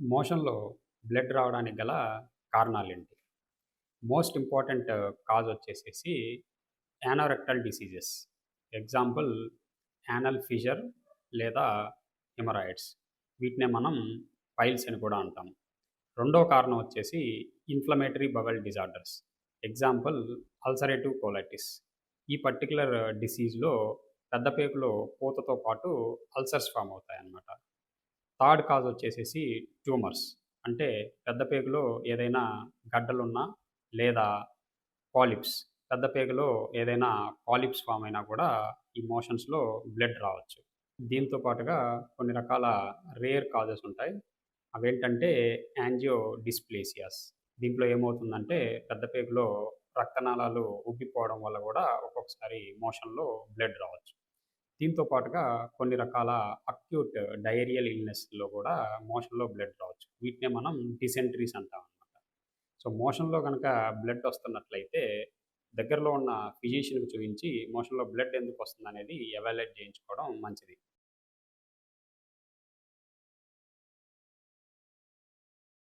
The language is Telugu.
మోషన్‌లో బ్లడ్ రావడానికి గల కారణాలేంటి? మోస్ట్ ఇంపార్టెంట్ కాజ్ వచ్చేసేసి anorectal diseases. Example anal fissure లేదా హిమరాయిడ్స్ వీటినే మనం పైల్స్ అని కూడా అంటాం. రెండో కారణం వచ్చేసి inflammatory bowel disorders. Example ulcerative colitis. ఈ పర్టికులర్ డిసీజ్‌లో పెద్దపేకులో పూతతో పాటు అల్సర్స్ ఫామ్ అవుతాయన్నమాట. థర్డ్ కాజ్ వచ్చేసేసి ట్యూమర్స్. అంటే పెద్ద పేగులో ఏదైనా గడ్డలున్నా లేదా పాలిప్స్. పెద్ద పేగులో ఏదైనా పాలిప్స్ ఫామ్ అయినా కూడా ఈ మోషన్స్‌లో బ్లడ్ రావచ్చు. దీంతో పాటుగా కొన్ని రకాల రేర్ కాజెస్ ఉంటాయి. అవేంటంటే యాంజియో డిస్ప్లేసియాస్. దీంట్లో ఏమవుతుందంటే పెద్ద పేగులో రక్తనాళాలు ఉబ్బిపోవడం వల్ల కూడా ఒక్కొక్కసారి మోషన్‌లో బ్లడ్ రావచ్చు. దీంతో పాటుగా కొన్ని రకాల అక్యూట్ డయేరియల్ ఇల్‌నెస్‌లో కూడా మోషన్‌లో బ్లడ్ రావచ్చు. వీటినే మనం డిసెంట్రీస్ అంటాం అనమాట సో, మోషన్‌లో కనుక బ్లడ్ వస్తున్నట్లయితే దగ్గరలో ఉన్న ఫిజిషియన్‌కి చూపించి మోషన్‌లో బ్లడ్ ఎందుకు వస్తుందనేది ఎవాల్యుయేట్ చేయించుకోవడం మంచిది.